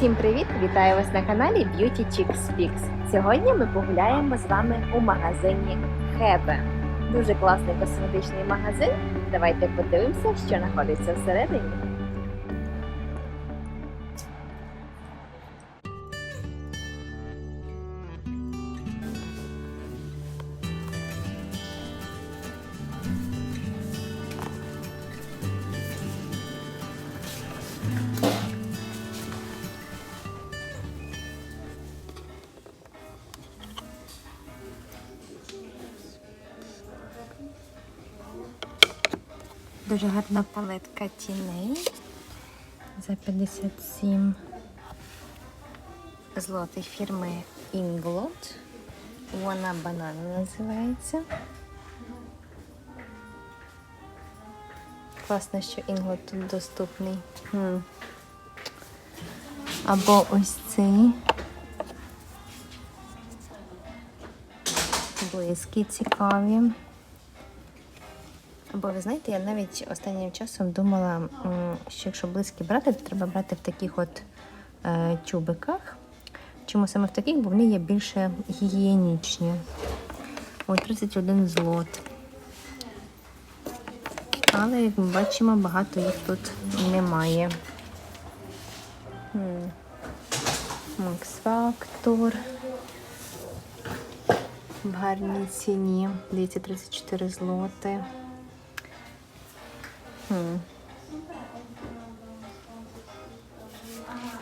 Всім привіт! Вітаю вас на каналі Beauty Chicks Speaks. Сьогодні ми погуляємо з вами у магазині Хебе. Дуже класний косметичний магазин. Давайте подивимося, що знаходиться всередині. Дуже гарна палетка тіней за 57 злотих фірми Inglot. Вона банана називається. Класно, що Inglot тут доступний. Хм. Або ось цей. Близькі цікаві. Бо ви знаєте, я навіть останнім часом думала, що якщо близькі брати, то треба брати в таких от е, тюбиках. Чому саме в таких? Бо вони є більше гігієнічні. Ой, 31 злот. Але, як ми бачимо, багато їх тут немає. Макс Фактор. В гарній ціні. Дивіться, 34 злоти.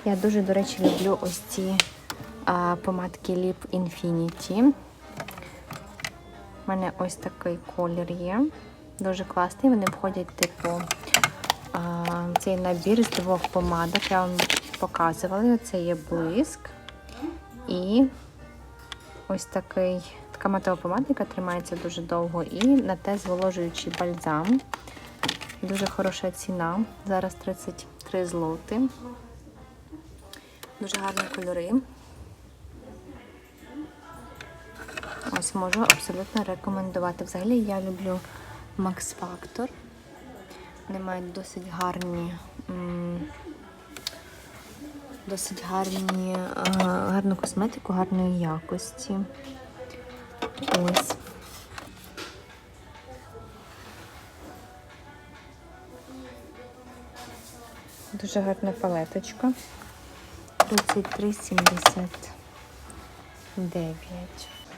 Я дуже, до речі, люблю ось ці а, помадки Lip Infinity. У мене ось такий колір є. Дуже класний. Вони входять, типу, а, цей набір з двох помадок. Я вам показувала. Це є блиск. І ось такий, така матова помада, яка тримається дуже довго. І на те зволожуючий бальзам. Дуже хороша ціна. Зараз 33 злоти. Дуже гарні кольори. Ось можу абсолютно рекомендувати. Взагалі я люблю Max Factor. Вони мають досить гарні, досить гарні, е, гарну косметику, гарної якості. Ось. Дуже гарна палеточка. 33,79.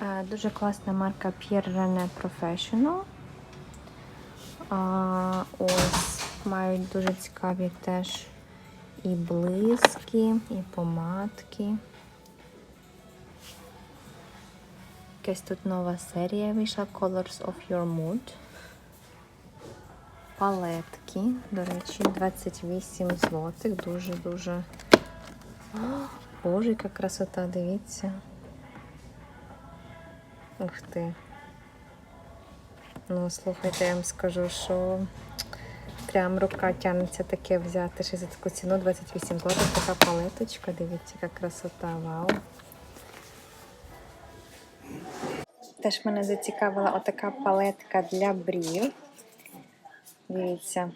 Е, Дуже класна марка Pierre Rene Professional. Ось мають дуже цікаві теж і блиски, і помадки. Якась тут нова серія вийшла Colors of Your Mood. Палетки, до речі, 28 злотих. Дуже-дуже. Боже, яка красота, дивіться. Ух ти. Ну, слухайте, я вам скажу, що прям рука тягнеться таке взяти ще за таку ціну 28 злотих. Така палеточка, дивіться, яка красота, вау. Теж мене зацікавила отака палетка для брів. Дивіться,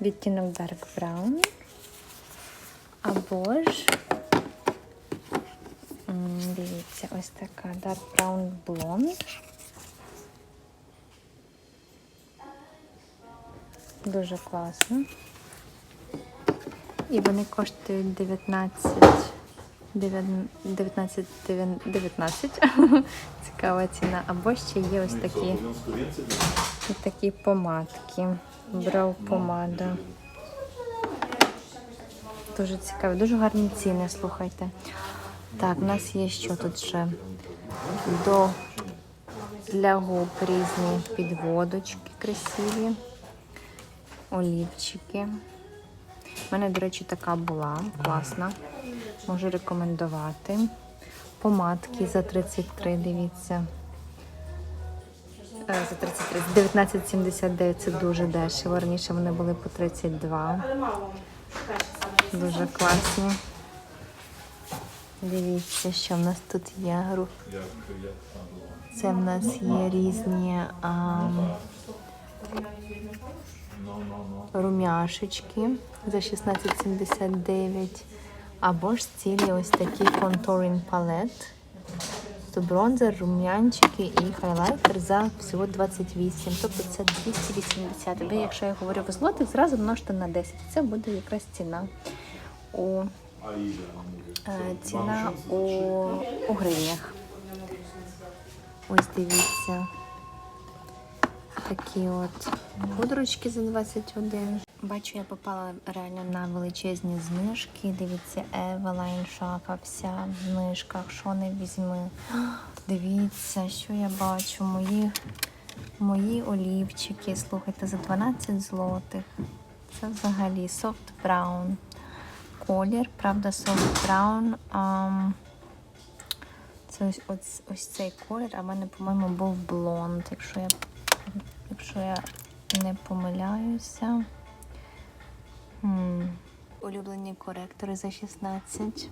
відтінок Dark Brown. Або ж, дивіться, ось така Dark Brown Blonde. Дуже класно. І вони коштують 19, 19, 19. Цікава ціна. Або ще є ось такі, ось такі помадки. Брав помада. Дуже цікаво, дуже гарні ціни, слухайте. Так, у нас є що тут ще? До для губ різні підводочки красиві, олівчики. У мене, до речі, така була класна. Можу рекомендувати. Помадки за 33, дивіться. Е, За 33. 19,79 це дуже дешево. Раніше вони були по 32. Дуже класні. Дивіться, що в нас тут є. Ру- Це в нас є різні ам, румяшечки за 16,79. Або ж цілі ось такі contouring палет. То бронзер, рум'янчики і хайлайтер за всього 28, тобто це 280. Але якщо я говорю в злотих, зразу множте на 10. Це буде якраз ціна у, е, ціна у, у гривнях. Ось дивіться. Такі от пудрочки за 21. Бачу, я попала реально на величезні знижки. Дивіться, Eveline шафа, вся в знижках, що не візьми. Дивіться, що я бачу. Мої, мої олівчики. Слухайте, за 12 злотих. Це взагалі soft brown колір. Правда, soft brown. ам, це ось, ось, ось цей колір, а в мене, по-моєму, був блонд, якщо я, якщо я не помиляюся. Улюблені коректори за 16.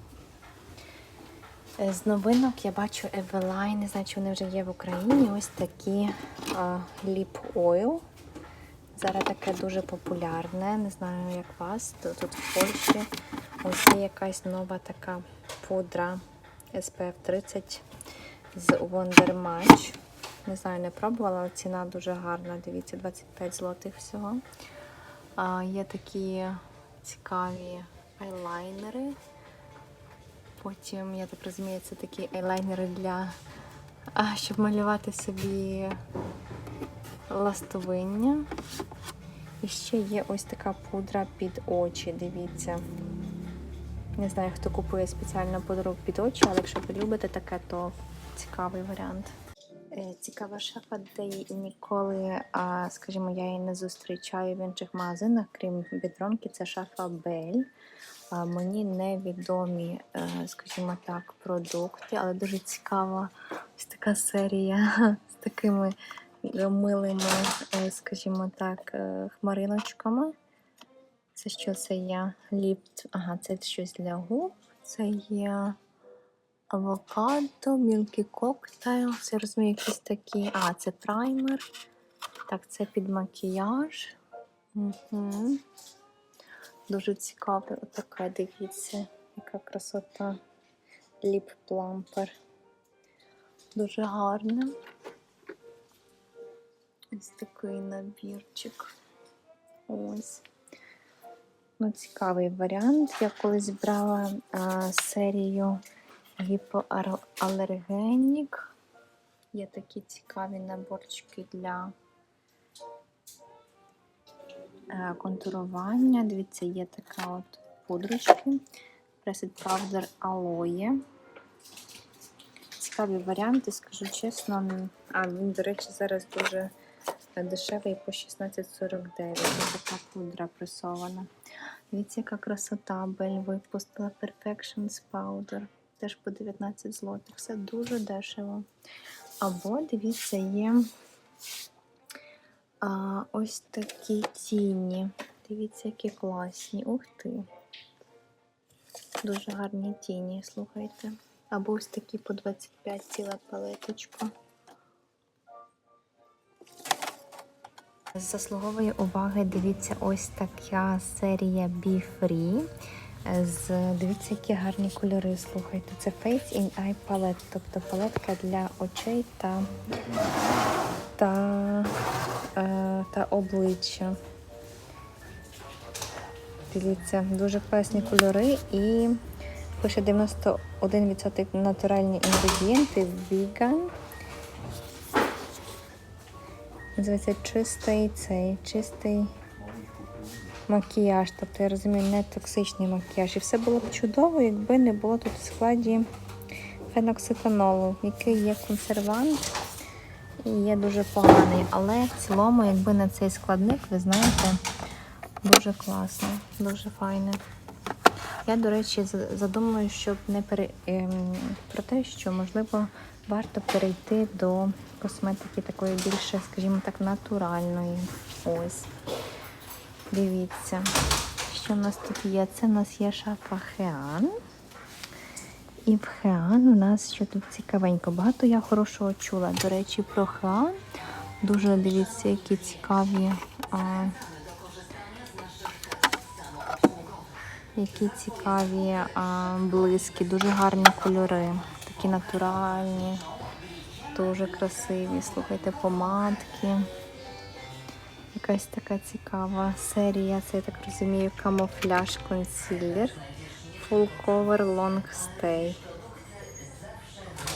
Е, З новинок я бачу Eveline, не знаю, чи вони вже є в Україні. Ось такі Lip Oil. Зараз таке дуже популярне. Не знаю, як вас. Тут тут в Польщі ось є якась нова така пудра SPF 30 з Wonder Match. Не знаю, не пробувала, але ціна дуже гарна. Дивіться, 25 злотих всього. А, є такі цікаві айлайнери. Потім, я так розумію, це такі айлайнери для а, щоб малювати собі ластовиння. І ще є ось така пудра під очі, дивіться. Не знаю, хто купує спеціальну пудру під очі, але якщо ви любите таке, то цікавий варіант. Е, Цікава шафа, де її ніколи, скажімо, я її не зустрічаю в інших магазинах, крім бідронки, це шафа Бель. Мені невідомі, е, скажімо так, продукти, але дуже цікава ось така серія з такими милими, е, скажімо так, хмариночками. Це що це є? Ліпт. Ага, це щось для губ. Це є авокадо, мілкі коктейл. Це розумію, якісь такі. А, це праймер. Так, це під макіяж. Угу. Дуже цікаве. Отака, дивіться, яка красота. Ліп плампер. Дуже гарне. Ось такий набірчик. Ось. Ну, цікавий варіант. Я колись брала а, серію гіпоалергенік. Є такі цікаві наборчики для е, контурування. Дивіться, є така от пудрочки. Pressed Powder Aloe. Цікаві варіанти, скажу чесно. А він, до речі, зараз дуже е, дешевий по 16,49. Така пудра пресована. Дивіться, яка красота. Бель випустила Perfections Powder. Теж по 19 злотих. Все дуже дешево. Або, дивіться, є а, ось такі тіні. Дивіться, які класні. Ух ти. Дуже гарні тіні, слухайте. Або ось такі по 25 ціла палеточка. Заслуговує уваги, дивіться, ось така серія Be Free. З, дивіться, які гарні кольори, слухайте. Це Face in Eye Palette, тобто палетка для очей та, та, е, та обличчя. Дивіться, дуже класні кольори і пише 91% натуральні інгредієнти, vegan. Називається чистий цей, чистий макіяж. Тобто, я розумію, не токсичний макіяж. І все було б чудово, якби не було тут в складі феноксетанолу, який є консервант і є дуже поганий. Але в цілому, якби на цей складник, ви знаєте, дуже класно, дуже файне. Я, до речі, задумую, щоб не пере... ем, про те, що можливо варто перейти до косметики такої більше, скажімо так, натуральної. Ось. Дивіться, що в нас тут є. Це в нас є шафа Хеан. І в Хеан у нас що тут цікавенько. Багато я хорошого чула. До речі, про Хеан. Дуже дивіться, які цікаві. А, Які цікаві а, блиски, дуже гарні кольори, такі натуральні, дуже красиві. Слухайте, помадки. Якась така цікава серія, це я так розумію, камуфляж консілер. Full cover long stay.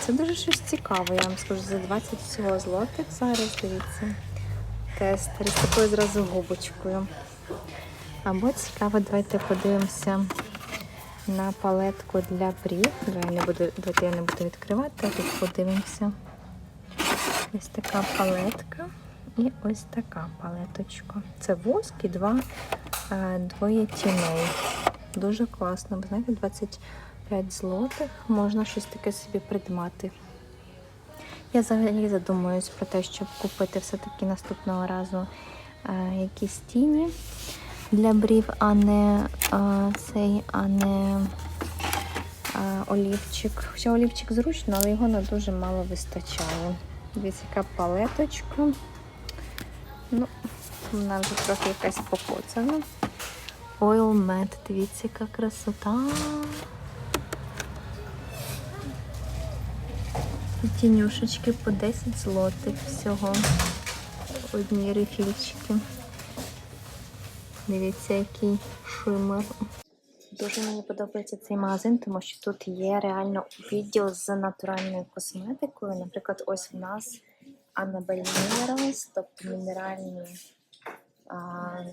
Це дуже щось цікаве, я вам скажу, за 20 всього злотих зараз, дивіться. Тестер з такою зразу губочкою. Або цікаво, давайте подивимося на палетку для брів. Я не буду, давайте я не буду відкривати, а тут подивимося. Ось така палетка і ось така палеточка. Це воск і два, е, двоє тіней. Дуже класно. Знаєте, 25 злотих можна щось таке собі придбати. Я взагалі задумуюсь про те, щоб купити все-таки наступного разу е, якісь тіні для брів, а не е, цей, а не е, олівчик. Хоча олівчик зручно, але його не дуже мало вистачає. Дивіться, яка палеточка. Ну, вона вже трохи якась покоцана. Oil Matte, дивіться, яка красота. Тінюшечки по 10 злотих всього. Одні рефільчики. Дивіться, який шимер. Дуже мені подобається цей магазин, тому що тут є реально відділ з натуральною косметикою. Наприклад, ось в нас Annabelle Minerals, тобто мінеральні,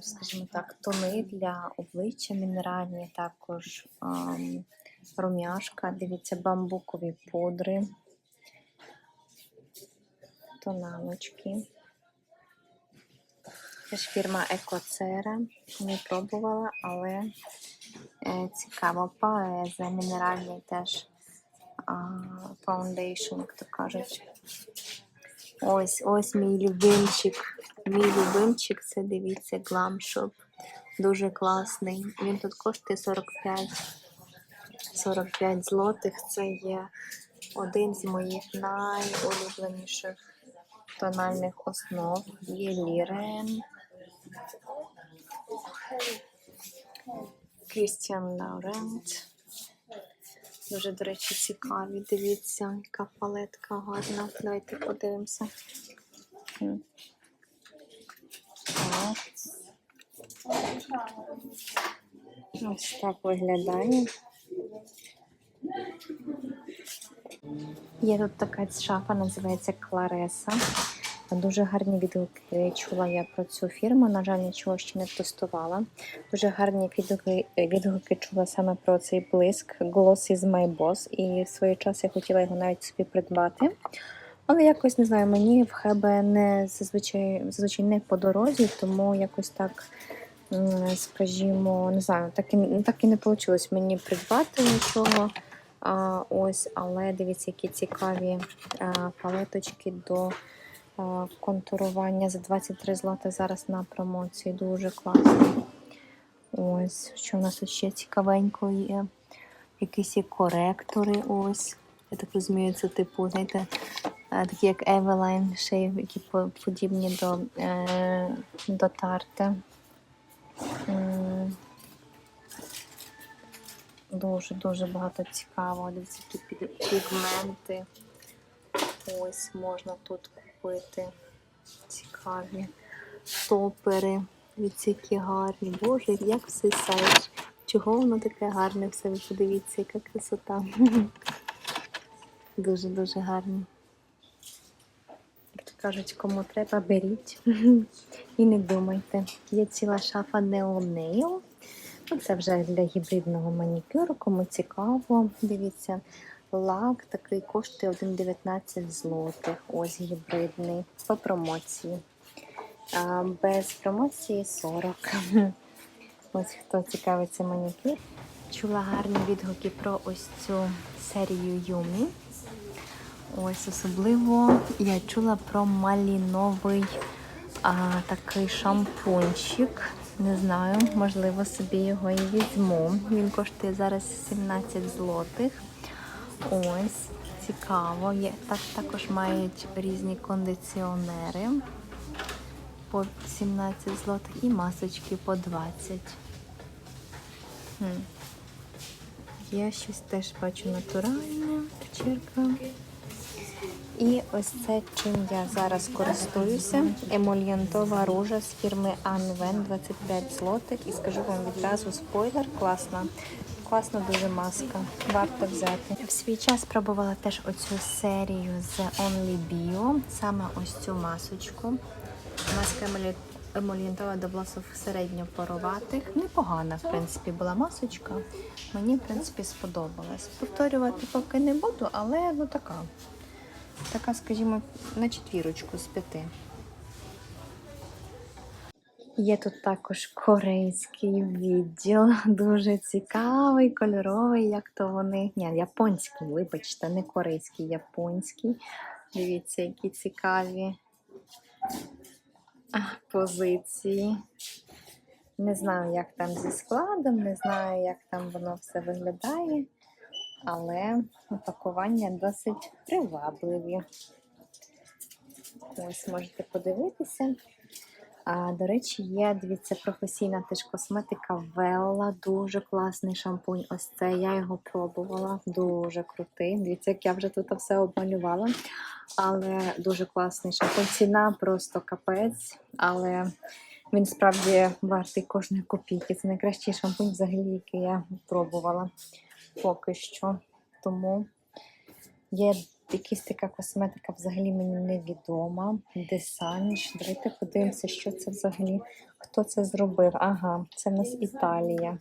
скажімо так, тони для обличчя мінеральні, також рум'яшка, дивіться, бамбукові пудри, тоналочки. Це ж фірма Екоцера. Не пробувала, але е, цікаво. Паеза, мінеральний теж фаундейшн, як то кажуть. Ось, ось мій любимчик. Мій любимчик, це дивіться, Glam Shop. Дуже класний. Він тут коштує 45, 45 злотих. Це є один з моїх найулюбленіших тональних основ. Є Лірен. Крістіан Лаурент. Дуже, до речі, цікаві. Дивіться, яка палетка гарна. Давайте подивимося. Ось так виглядає. Є тут така шафа, називається Клареса. Дуже гарні відгуки чула я про цю фірму. На жаль, нічого ще не тестувала. Дуже гарні відгуки, відгуки чула саме про цей блиск Gloss is my boss. І в свій час я хотіла його навіть собі придбати. Але якось не знаю, мені в Хебе не зазвичай зазвичай не по дорозі, тому якось так, скажімо, не знаю, так і, так і не вийшло мені придбати нічого. А, ось, але дивіться, які цікаві а, палеточки до контурування за 23 злоти зараз на промоції. Дуже класно. Ось, що в нас ще цікавенько є. Якісь є коректори. Ось. Я так розумію, це типу, знаєте, е, такі як Eveline Shave, які подібні до, е, до тарти. Дуже-дуже багато цікавого. Дивіться, які пігменти. Ось можна тут купити. Цікаві топери. Які гарні. Боже, як все сайт. Чого воно таке гарне все? Ви подивіться, яка красота. Дуже-дуже гарні. Як кажуть, кому треба, беріть. І не думайте. Є ціла шафа Neo Ну, Це вже для гібридного манікюру, кому цікаво. Дивіться, лак такий коштує 1,19 злотих. Ось гібридний по промоції. А, без промоції 40. Ось хто цікавиться манікюр. Чула гарні відгуки про ось цю серію Юмі. Ось особливо я чула про маліновий а, такий шампунчик. Не знаю, можливо, собі його і візьму. Він коштує зараз 17 злотих. Ось, цікаво. Є, так, також мають різні кондиціонери по 17 злотих і масочки по 20. М. Є щось теж бачу натуральне, печерка. І ось це, чим я зараз користуюся. Емольянтова ружа з фірми Anven 25 злотих. І скажу вам відразу спойлер, класна. Класна дуже маска. Варто взяти. В свій час пробувала теж оцю серію з Only Bio, саме ось цю масочку. Маска емолі- емолієнтова до волосів середньопороватих. Непогана, в принципі, була масочка. Мені, в принципі, сподобалась. Повторювати поки не буду, але ну така. Така, скажімо, на четвірочку з п'яти. Є тут також корейський відділ, дуже цікавий, кольоровий, як то вони. Ні, японський, вибачте, не корейський, японський. Дивіться, які цікаві позиції. Не знаю, як там зі складом, не знаю, як там воно все виглядає, але упакування досить привабливі. Ось можете подивитися. До речі, є, дивіться, професійна теж косметика Велла. Дуже класний шампунь. Ось це я його пробувала. Дуже крутий. Дивіться, як я вже тут все обмалювала. Але дуже класний шампунь. Ціна просто капець. Але він справді вартий кожної копійки. Це найкращий шампунь, взагалі, який я пробувала поки що. Тому є якась така косметика взагалі мені невідома. Десанж. Давайте подивимося, що це взагалі, хто це зробив. Ага, це в нас Італія.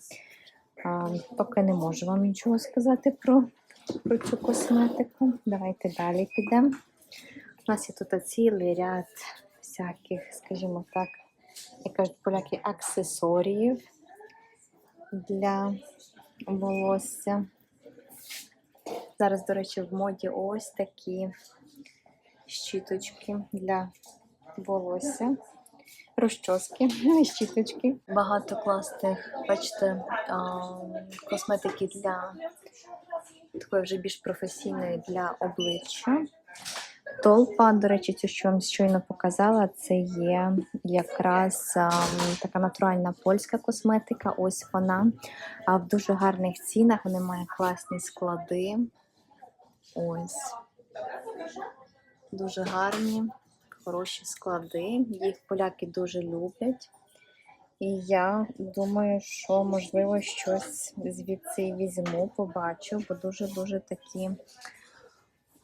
А, поки не можу вам нічого сказати про, про цю косметику. Давайте далі підемо. У нас є тут цілий ряд всяких, скажімо так, як кажуть поляки, аксесоріїв для волосся. Зараз, до речі, в моді ось такі щіточки для волосся. Розчоски, щіточки. Багато класних, бачите, косметики для такої вже більш професійної для обличчя. Толпа, до речі, цю, що вам щойно показала, це є якраз а, така натуральна польська косметика. Ось вона. А в дуже гарних цінах. Вони мають класні склади. Ось. Дуже гарні, хороші склади. Їх поляки дуже люблять. І я думаю, що можливо щось звідси візьму, побачу, бо дуже-дуже такі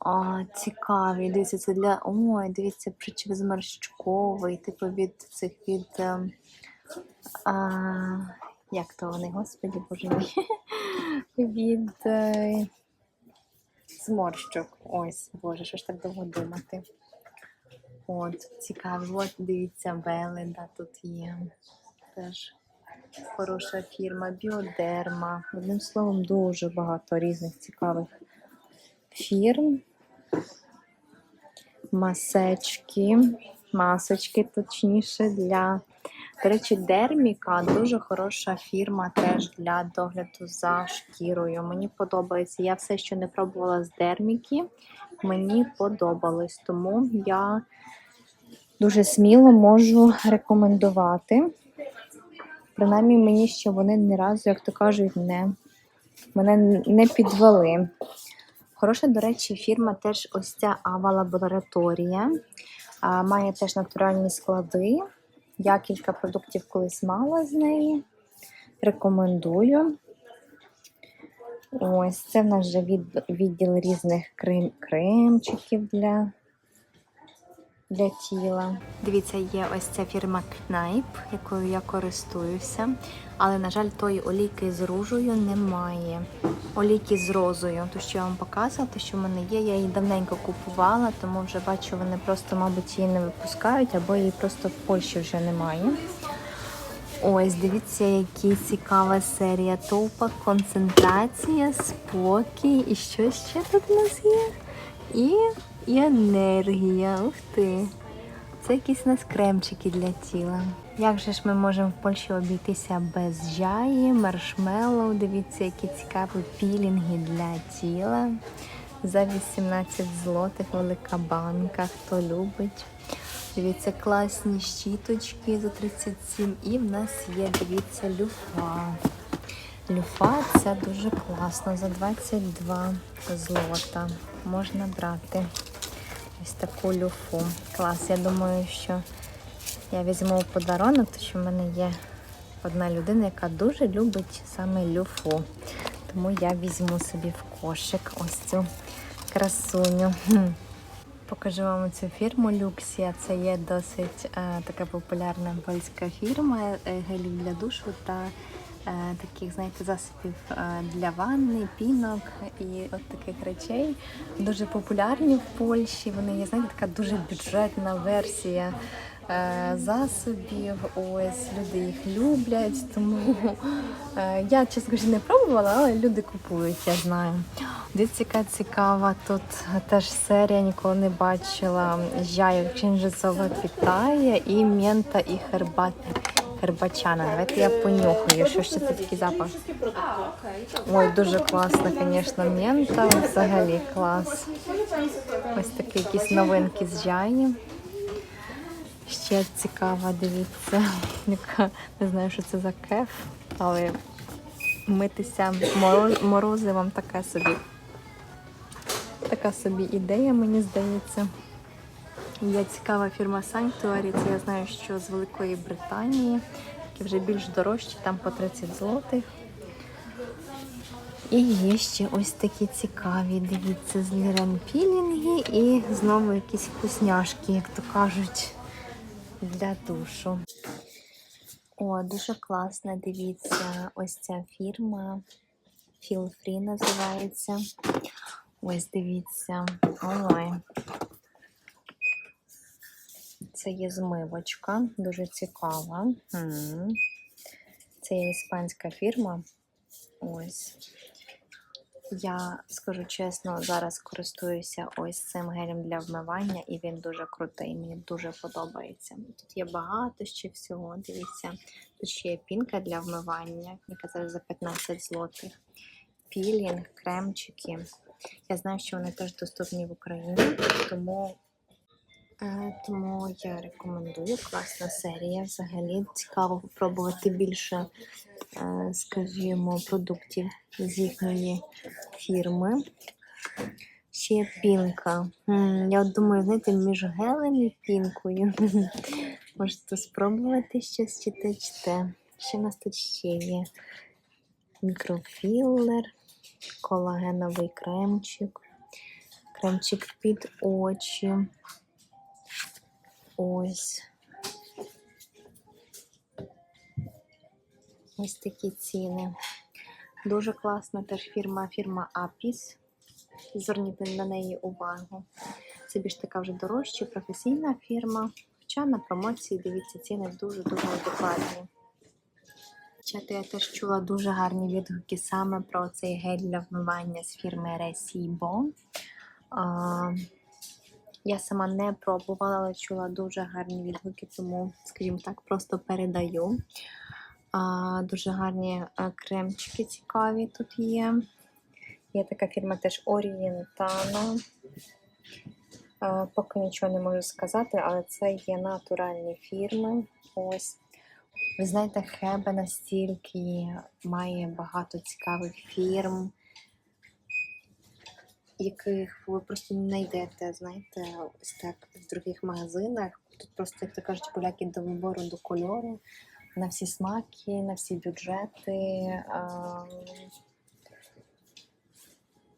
а, цікаві. Дивіться, це для. Ой, дивіться, причіп зморщковий, типу від цих від. ем, А, як то вони, господі боже мій. Від е, зморщок. Ось, боже, що ж так довго думати. От, цікаві. От, дивіться, Веледа тут є. Теж хороша фірма, біодерма. Одним словом, дуже багато різних цікавих фірм. Масечки, масочки, точніше, для. До речі, Дерміка дуже хороша фірма теж для догляду за шкірою. Мені подобається. Я все, що не пробувала з Дерміки, мені подобалось. Тому я дуже сміло можу рекомендувати. Принаймні, мені ще вони ні разу, як то кажуть, не, мене не підвели. Хороша, до речі, фірма теж ось ця Ава Лабораторія. Має теж натуральні склади. Я кілька продуктів колись мала з неї. Рекомендую. Ось це в нас вже відділ різних крем, кремчиків для, для тіла. Дивіться, є ось ця фірма Knipe, якою я користуюся. Але, на жаль, тої олійки з ружею немає. Олійки з розою, то що я вам показувала, те, що в мене є, я її давненько купувала, тому вже бачу, вони просто, мабуть, її не випускають, або її просто в Польщі вже немає. Ось, дивіться, які цікава серія товпа, концентрація, спокій. І що ще тут у нас є? І, і енергія. Ух ти! Це якісь у нас кремчики для тіла. Як же ж ми можемо в Польщі обійтися без жаї, маршмеллоу? Дивіться, які цікаві пілінги для тіла. За 18 злотих велика банка, хто любить. Дивіться, класні щіточки за 37. І в нас є, дивіться, люфа. Люфа це дуже класно. За 22 злота можна брати ось таку люфу. Клас. Я думаю, що я візьму подарунок, тому що в мене є одна людина, яка дуже любить саме люфу. Тому я візьму собі в кошик ось цю красуню. Покажу вам цю фірму Люксія. Це є досить е, така популярна польська фірма е, гелів для душу та таких, знаєте, засобів е, для ванни, пінок і от таких речей. Дуже популярні в Польщі. Вони є, знаєте, така дуже бюджетна версія е, засобів. Ось люди їх люблять. Тому е, я, чесно кажучи, не пробувала, але люди купують, я знаю. Дивіться, яка цікава. Тут теж серія ніколи не бачила. Жаю чинжицова питає і мента, і хербат, хербачана. Давайте я понюхаю, що ще це такий запах. Ой, дуже класно, звісно, мента. Взагалі клас. Ось такі якісь новинки з жаї. Ще цікава, дивіться, яка не знаю, що це за кеф, але митися мороз, морозивом така собі. Така собі ідея, мені здається. Є цікава фірма Sanctuary, це я знаю, що з Великої Британії, які вже більш дорожчі, там по 30 злотих. І є ще ось такі цікаві, дивіться, з лірен пілінги і знову якісь вкусняшки, як то кажуть, для душу. О, дуже класна, дивіться, ось ця фірма. Feel Free називається. Ось дивіться. Ой. Це є змивочка, дуже цікава. Це є іспанська фірма. Ось. Я скажу чесно, зараз користуюся ось цим гелем для вмивання, і він дуже крутий. Мені дуже подобається. Тут є багато ще всього. Дивіться, тут ще є пінка для вмивання, яка зараз за 15 злотих. Пілінг, кремчики. Я знаю, що вони теж доступні в Україні, тому, тому я рекомендую. Класна серія. Взагалі цікаво попробувати більше, е, скажімо, продуктів з їхньої фірми. Ще є пінка. Я думаю, знаєте, між гелем і пінкою. Можете спробувати щось чи те, чи те. Що в нас тут ще є? Мікрофіллер, колагеновий кремчик, кремчик під очі. Ось. Ось такі ціни. Дуже класна теж фірма, фірма Apis. Зверніть на неї увагу. Це більш така вже дорожча, професійна фірма. Хоча на промоції, дивіться, ціни дуже-дуже адекватні. Чати я теж чула дуже гарні відгуки саме про цей гель для вмивання з фірми Recibo. Я сама не пробувала, але чула дуже гарні відгуки, тому, скажімо так, просто передаю. А, Дуже гарні а, кремчики цікаві тут є. Є така фірма теж Orientano. А, Поки нічого не можу сказати, але це є натуральні фірми. Ось. Ви знаєте, Хебе настільки має багато цікавих фірм, яких ви просто не знайдете, знаєте, ось так в других магазинах. Тут просто, як то кажуть, поляки до вибору до кольору, на всі смаки, на всі бюджети.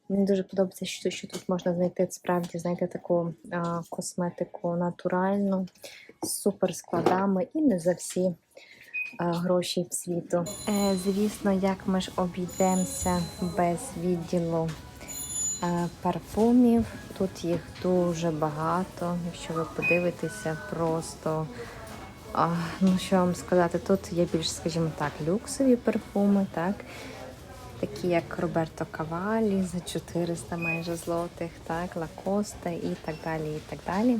Мені дуже подобається, що, що тут можна знайти справді, знаєте, таку а, косметику натуральну, з супер і не за всі е, гроші в світу. Е, звісно, як ми ж обійдемося без відділу парфумів. Тут їх дуже багато. Якщо ви подивитеся, просто а, ну що вам сказати, тут є більш, скажімо так, люксові парфуми, так. Такі як Роберто Кавалі за 400 майже злотих, так, Лакоста і так далі. і так далі.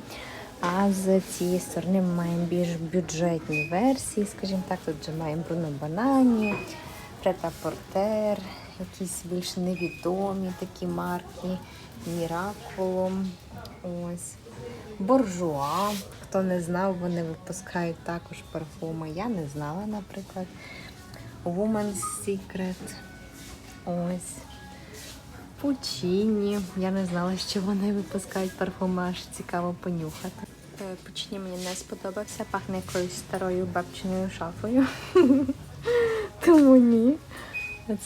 А з цієї сторони ми маємо більш бюджетні версії, скажімо так, тут вже маємо Бруно Банані, Прета Портер, якісь більш невідомі такі марки, Міракулум, ось. Боржуа. Хто не знав, вони випускають також парфуми. Я не знала, наприклад. Woman's Secret. Ось. Пучині. Я не знала, що вони випускають парфуми, аж цікаво понюхати. Е, мені не сподобався, пахне якоюсь старою бабчиною шафою. Тому ні.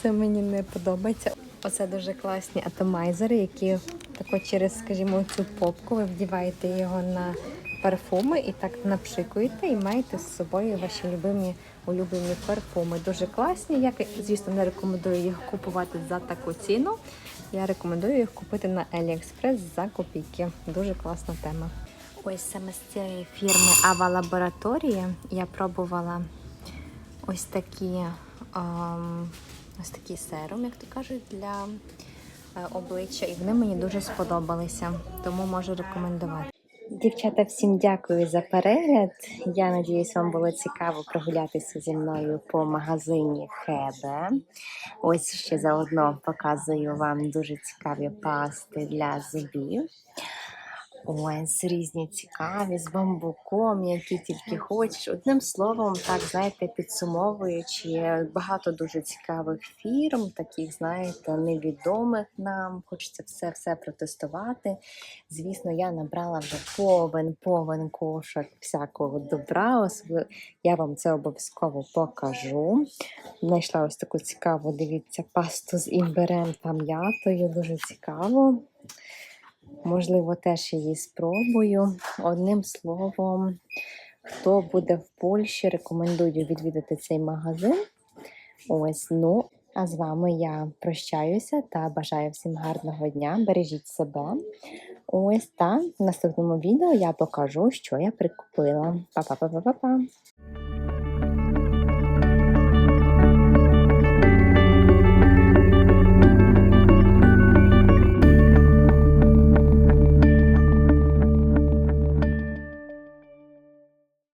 Це мені не подобається. Оце дуже класні атомайзери, які тако через, скажімо, цю попку ви вдіваєте його на парфуми і так напшикуєте, і маєте з собою ваші любимі улюблені парфуми. Дуже класні. Я, звісно, не рекомендую їх купувати за таку ціну. Я рекомендую їх купити на AliExpress за копійки. Дуже класна тема. Ось саме з цієї фірми Ава Лабораторія я пробувала ось такі, ем, ось такий серум, як то кажуть, для е, обличчя, і вони мені дуже сподобалися, тому можу рекомендувати. Дівчата, всім дякую за перегляд. Я надіюсь, вам було цікаво прогулятися зі мною по магазині Хебе. Ось ще заодно показую вам дуже цікаві пасти для зубів. Ось різні цікаві з бамбуком, які тільки хочеш. Одним словом, так знаєте, підсумовуючи, багато дуже цікавих фірм, таких, знаєте, невідомих нам. Хочеться все все протестувати. Звісно, я набрала вже повен, повен кошик всякого добра. Я вам це обов'язково покажу. Знайшла ось таку цікаву, дивіться, пасту з імбирем та м'ятою. Дуже цікаво. Можливо, теж її спробую. Одним словом, хто буде в Польщі, рекомендую відвідати цей магазин. Ось, ну, а з вами я прощаюся та бажаю всім гарного дня. Бережіть себе. Ось та в наступному відео я покажу, що я прикупила. Па-па-па-па-па-па!